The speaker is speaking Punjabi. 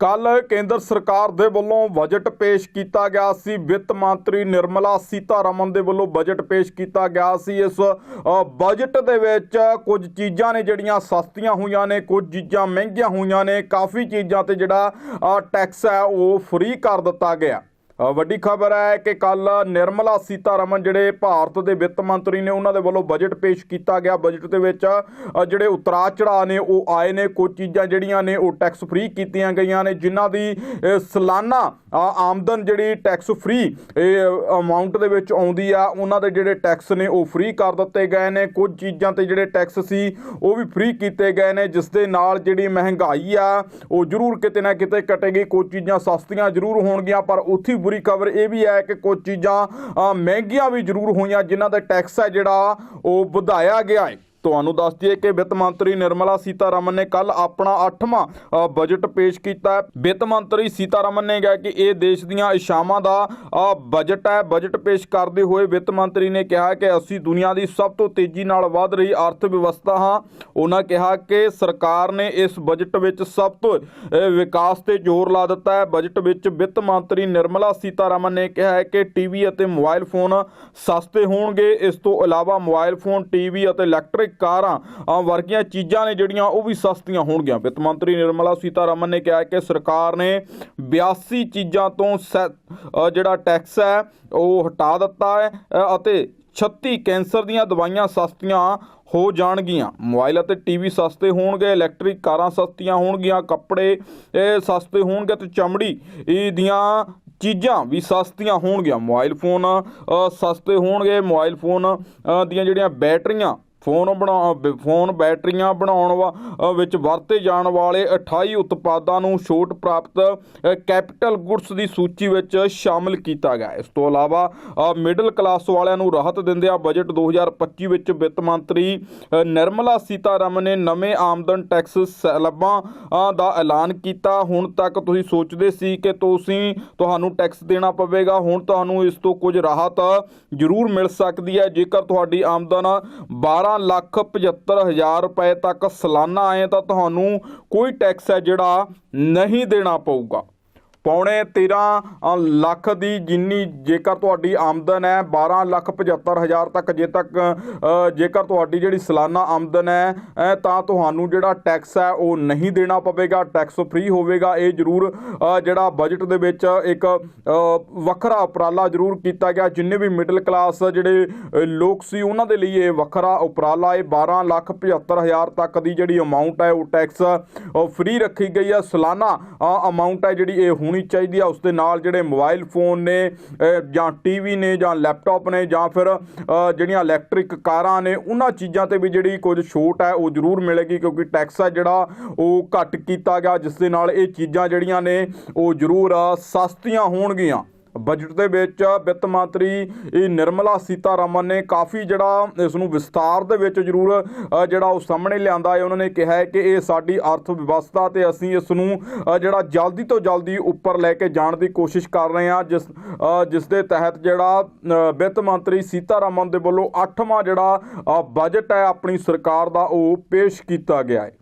ਕੱਲ ਕੇਂਦਰ ਸਰਕਾਰ ਦੇ ਵੱਲੋਂ ਬਜਟ ਪੇਸ਼ ਕੀਤਾ ਗਿਆ ਸੀ। ਵਿੱਤ ਮੰਤਰੀ ਨਿਰਮਲਾ ਸੀਤਾਰਮਨ ਦੇ ਵੱਲੋਂ ਬਜਟ ਪੇਸ਼ ਕੀਤਾ ਗਿਆ ਸੀ। ਇਸ ਬਜਟ ਦੇ ਵਿੱਚ ਕੁਝ ਚੀਜ਼ਾਂ ਨੇ ਜਿਹੜੀਆਂ ਸਸਤੀਆਂ ਹੋਈਆਂ ਨੇ, ਕੁਝ ਚੀਜ਼ਾਂ ਮਹਿੰਗੀਆਂ ਹੋਈਆਂ ਨੇ। ਕਾਫੀ ਚੀਜ਼ਾਂ ਤੇ ਜਿਹੜਾ ਟੈਕਸ ਹੈ, ਉਹ ਫ੍ਰੀ ਕਰ ਦਿੱਤਾ ਗਿਆ। ਵੱਡੀ ਖਬਰ ਹੈ ਕਿ ਕੱਲ ਨਿਰਮਲਾ ਸੀਤਾਰਮਨ ਜਿਹੜੇ ਭਾਰਤ ਦੇ ਵਿੱਤ ਮੰਤਰੀ ਨੇ ਉਹਨਾਂ ਦੇ ਵੱਲੋਂ ਬਜਟ ਪੇਸ਼ ਕੀਤਾ ਗਿਆ। ਬਜਟ ਦੇ ਵਿੱਚ ਜਿਹੜੇ ਉਤਰਾ ਚੜਾ ਨੇ ਉਹ ਆਏ ਨੇ। ਕੁਝ ਚੀਜ਼ਾਂ ਜਿਹੜੀਆਂ ਨੇ ਉਹ ਟੈਕਸ ਫ੍ਰੀ ਕੀਤੀਆਂ ਗਈਆਂ ਨੇ ਜਿਨ੍ਹਾਂ ਦੀ ਅ, ਸਾਲਾਨਾ ਆਮਦਨ ਜਿਹੜੀ ਟੈਕਸ ਫ੍ਰੀ ਅਮਾਉਂਟ ਦੇ ਵਿੱਚ ਆਉਂਦੀ ਆ ਉਹਨਾਂ ਦੇ ਜਿਹੜੇ ਟੈਕਸ ਨੇ ਉਹ ਫ੍ਰੀ ਕਰ ਦਿੱਤੇ ਗਏ ਨੇ। ਕੁਝ ਚੀਜ਼ਾਂ ਤੇ ਜਿਹੜੇ ਟੈਕਸ ਸੀ ਉਹ ਵੀ ਫ੍ਰੀ ਕੀਤੇ ਗਏ ਨੇ ਜਿਸ ਦੇ ਨਾਲ ਜਿਹੜੀ ਮਹਿੰਗਾਈ ਆ ਉਹ ਜ਼ਰੂਰ ਕਿਤੇ ਨਾ ਕਿਤੇ ਘਟੇਗੀ। ਕੁਝ ਚੀਜ਼ਾਂ ਸਸਤੀਆਂ ਜ਼ਰੂਰ ਹੋਣਗੀਆਂ ਪਰ ਉੱਥੇ ਬੁਰੀ ਖਬਰ ਇਹ ਵੀ ਹੈ ਕਿ ਕੁਝ ਚੀਜ਼ਾਂ ਮਹਿੰਗੀਆਂ ਵੀ ਜ਼ਰੂਰ ਹੋਈਆਂ ਜਿਨ੍ਹਾਂ ਦਾ ਟੈਕਸ ਹੈ ਜਿਹੜਾ ਉਹ ਵਧਾਇਆ ਗਿਆ ਹੈ। ਤੁਹਾਨੂੰ ਦੱਸ ਦਈਏ ਕਿ ਵਿੱਤ ਮੰਤਰੀ ਨਿਰਮਲਾ ਸੀਤਾਰਮਨ ਨੇ ਕੱਲ ਆਪਣਾ 8ਵਾਂ ਬਜਟ ਪੇਸ਼ ਕੀਤਾ ਵਿੱਤ ਮੰਤਰੀ ਸੀਤਾਰਮਨ ਨੇ ਕਿਹਾ ਕਿ ਇਹ ਦੇਸ਼ ਦੀਆਂ ਇਸ਼ਾਵਾਂ ਦਾ ਬਜਟ ਹੈ। ਬਜਟ ਪੇਸ਼ ਕਰਦੇ ਹੋਏ ਵਿੱਤ ਮੰਤਰੀ ਨੇ ਕਿਹਾ ਕਿ ਅਸੀਂ ਦੁਨੀਆ ਦੀ ਸਭ ਤੋਂ ਤੇਜ਼ੀ ਨਾਲ ਵਧ ਰਹੀ ਅਰਥ ਵਿਵਸਥਾ ਹਾਂ। ਉਹਨਾਂ ਕਿਹਾ ਕਿ ਸਰਕਾਰ ਨੇ ਇਸ ਬਜਟ ਵਿੱਚ ਸਭ ਤੋਂ ਵਿਕਾਸ ਤੇ ਜ਼ੋਰ ਲਾ ਦਿੱਤਾ ਹੈ। ਬਜਟ ਵਿੱਚ ਵਿੱਤ ਮੰਤਰੀ ਨਿਰਮਲਾ ਸੀਤਾਰਮਨ ਨੇ ਕਿਹਾ ਹੈ ਕਿ ਟੀਵੀ ਅਤੇ ਮੋਬਾਈਲ ਫੋਨ ਸਸਤੇ ਹੋਣਗੇ। ਇਸ ਤੋਂ ਇਲਾਵਾ ਮੋਬਾਈਲ ਫੋਨ, ਟੀਵੀ ਅਤੇ ਇਲੈਕਟ੍ਰਿਕ ਕਾਰਾਂ ਅ, ਵਰਗੀਆਂ ਚੀਜ਼ਾਂ ਨੇ ਜਿਹੜੀਆਂ ਉਹ ਵੀ ਸਸਤੀਆਂ ਹੋਣਗੀਆਂ। ਵਿੱਤ ਮੰਤਰੀ ਨਿਰਮਲਾ ਸੀਤਾਰਮਨ ਨੇ ਕਿਹਾ ਕਿ ਸਰਕਾਰ ਨੇ 82 ਚੀਜ਼ਾਂ ਤੋਂ ਸੈ- ਜਿਹੜਾ ਟੈਕਸ ਹੈ ਉਹ ਹਟਾ ਦਿੱਤਾ ਹੈ ਅਤੇ 36 ਕੈਂਸਰ ਦੀਆਂ ਦਵਾਈਆਂ ਸਸਤੀਆਂ ਹੋ ਜਾਣਗੀਆਂ। ਮੋਬਾਈਲ ਅਤੇ ਟੀਵੀ ਸਸਤੇ ਹੋਣਗੇ ਇਲੈਕਟ੍ਰਿਕ ਕਾਰਾਂ ਸਸਤੀਆਂ ਹੋਣਗੀਆਂ ਕੱਪੜੇ ਇਹ ਸਸਤੇ ਹੋਣਗੇ ਤੇ ਚਮੜੀ ਇਹ ਦੀਆਂ ਚੀਜ਼ਾਂ ਵੀ ਸਸਤੀਆਂ ਹੋਣਗੀਆਂ। ਮੋਬਾਈਲ ਫੋਨ ਸਸਤੇ ਹੋਣਗੇ ਮੋਬਾਈਲ ਫੋਨ ਦੀਆਂ ਜਿਹੜੀਆਂ ਬੈਟਰੀਆਂ ਫੋਨ ਬਣਾ ਬ- ਫੋਨ ਬੈਟਰੀਆਂ ਬਣਾਉਣ ਵਾ- ਵਿੱਚ ਵਰਤੇ ਜਾਣ ਵਾਲੇ 28 ਉਤਪਾਦਾਂ ਨੂੰ ਛੋਟ ਪ੍ਰਾਪਤ ਕੈਪੀਟਲ ਗੁੱਡਸ ਦੀ ਸੂਚੀ ਵਿੱਚ ਸ਼ਾਮਲ ਕੀਤਾ ਗਿਆ। ਇਸ ਤੋਂ ਇਲਾਵਾ ਮਿਡਲ ਕਲਾਸ ਵਾਲਿਆਂ ਨੂੰ ਰਾਹਤ ਦਿੰਦਿਆਂ ਬਜਟ 2025 ਵਿੱਚ ਵਿੱਤ ਮੰਤਰੀ ਨਿਰਮਲਾ ਸੀਤਾਰਮਨ ਨੇ ਨਵੇਂ ਆਮਦਨ ਟੈਕਸ ਸੈਲਬਾਂ ਦਾ ਐਲਾਨ ਕੀਤਾ। ਹੁਣ ਤੱਕ ਤੁਸੀਂ ਸੋਚਦੇ ਸੀ ਕਿ ਤੁਸੀਂ, ਤੁਹਾਨੂੰ ਟੈਕਸ ਦੇਣਾ ਪਵੇਗਾ। ਹੁਣ ਤੁਹਾਨੂੰ ਇਸ ਤੋਂ ਕੁਝ ਰਾਹਤ ਜ਼ਰੂਰ ਮਿਲ ਸਕਦੀ ਹੈ। ਜੇਕਰ ਤੁਹਾਡੀ ਆਮਦਨ 12 ਲੱਖ 75 ਹਜ਼ਾਰ ਰੁਪਏ ਤੱਕ ਸਾਲਾਨਾ ਆਏ ਤਾਂ ਤੁਹਾਨੂੰ ਕੋਈ ਟੈਕਸ ਹੈ ਜਿਹੜਾ ਨਹੀਂ ਦੇਣਾ ਪਊਗਾ। ਪੌਣੇ 13 ਲੱਖ ਦੀ ਜਿੰਨੀ ਜੇਕਰ ਤੁਹਾਡੀ ਆਮਦਨ ਹੈ 12 ਲੱਖ 75 ਹਜ਼ਾਰ ਤੱਕ ਜੇ ਤੱਕ ਜੇਕਰ ਤੁਹਾਡੀ ਜਿਹੜੀ ਸਾਲਾਨਾ ਆਮਦਨ ਹੈ ਤਾਂ ਤੁਹਾਨੂੰ ਜਿਹੜਾ ਟੈਕਸ ਹੈ, ਉਹ ਨਹੀਂ ਦੇਣਾ ਪਵੇਗਾ, ਟੈਕਸ ਫ੍ਰੀ ਹੋਵੇਗਾ। ਇਹ ਜ਼ਰੂਰ ਜਿਹੜਾ ਬਜਟ ਦੇ ਵਿੱਚ ਇੱਕ ਵੱਖਰਾ ਉਪਰਾਲਾ ਜ਼ਰੂਰ ਕੀਤਾ ਗਿਆ। ਜਿੰਨੇ ਵੀ ਮਿਡਲ ਕਲਾਸ ਜਿਹੜੇ ਲੋਕ ਸੀ, ਉਹਨਾਂ ਦੇ ਲਈ ਇਹ ਵੱਖਰਾ ਉਪਰਾਲਾ ਇਹ 12 ਲੱਖ 75 ਹਜ਼ਾਰ ਤੱਕ ਦੀ ਜਿਹੜੀ ਅਮਾਉਂਟ ਹੈ, ਉਹ ਟੈਕਸ ਫ੍ਰੀ ਰੱਖੀ ਗਈ ਹੈ। ਸਾਲਾਨਾ ਅਮਾਉਂਟ ਹੈ ਜਿਹੜੀ ਇਹ ਹੁਣ ਚਾਹੀਦੀ ਆ। ਉਸ ਦੇ ਨਾਲ ਜਿਹੜੇ ਮੋਬਾਈਲ ਫੋਨ ਨੇ ਅ, ਜਾਂ ਟੀਵੀ ਨੇ ਜਾਂ ਲੈਪਟਾਪ ਨੇ ਜਾਂ ਫਿਰ ਜਿਹੜੀਆਂ ਇਲੈਕਟ੍ਰਿਕ ਕਾਰਾਂ ਨੇ ਉਹਨਾਂ ਚੀਜ਼ਾਂ ਤੇ ਵੀ ਜਿਹੜੀ ਕੁਝ ਛੋਟ ਹੈ ਉਹ ਜ਼ਰੂਰ ਮਿਲੇਗੀ ਕਿਉਂਕਿ ਟੈਕਸ ਹੈ ਜਿਹੜਾ ਉਹ ਘੱਟ ਕੀਤਾ ਗਿਆ ਜਿਸ ਦੇ ਨਾਲ ਇਹ ਚੀਜ਼ਾਂ ਜਿਹੜੀਆਂ ਨੇ ਉਹ ਜ਼ਰੂਰ ਸਸਤੀਆਂ ਹੋਣਗੀਆਂ। ਬਜਟ ਦੇ ਵਿੱਚ ਵਿੱਤ ਮੰਤਰੀ ਨਿਰਮਲਾ ਸੀਤਾਰਮਨ ਨੇ ਕਾਫੀ ਜਿਹੜਾ ਇਸ ਨੂੰ ਵਿਸਤਾਰ ਦੇ ਵਿੱਚ ਜ਼ਰੂਰ ਜਿਹੜਾ ਉਹ ਸਾਹਮਣੇ ਲਿਆਂਦਾ ਹੈ। ਉਹਨਾਂ ਨੇ ਕਿਹਾ ਹੈ ਕਿ ਇਹ ਸਾਡੀ ਅਰਥ ਵਿਵਸਥਾ ਤੇ ਅਸੀਂ ਇਸ ਨੂੰ ਜਿਹੜਾ ਜਲਦੀ ਤੋਂ ਜਲਦੀ ਉੱਪਰ ਲੈ ਕੇ ਜਾਣ ਦੀ ਕੋਸ਼ਿਸ਼ ਕਰ ਰਹੇ ਹਾਂ। ਜਿਸ ਜਿਸ ਦੇ ਤਹਿਤ ਜਿਹੜਾ ਵਿੱਤ ਮੰਤਰੀ ਸੀਤਾਰਮਨ ਦੇ ਵੱਲੋਂ 8ਵਾਂ ਜਿਹੜਾ ਬਜਟ ਹੈ, ਆਪਣੀ ਸਰਕਾਰ ਦਾ ਉਹ ਪੇਸ਼ ਕੀਤਾ ਗਿਆ ਹੈ।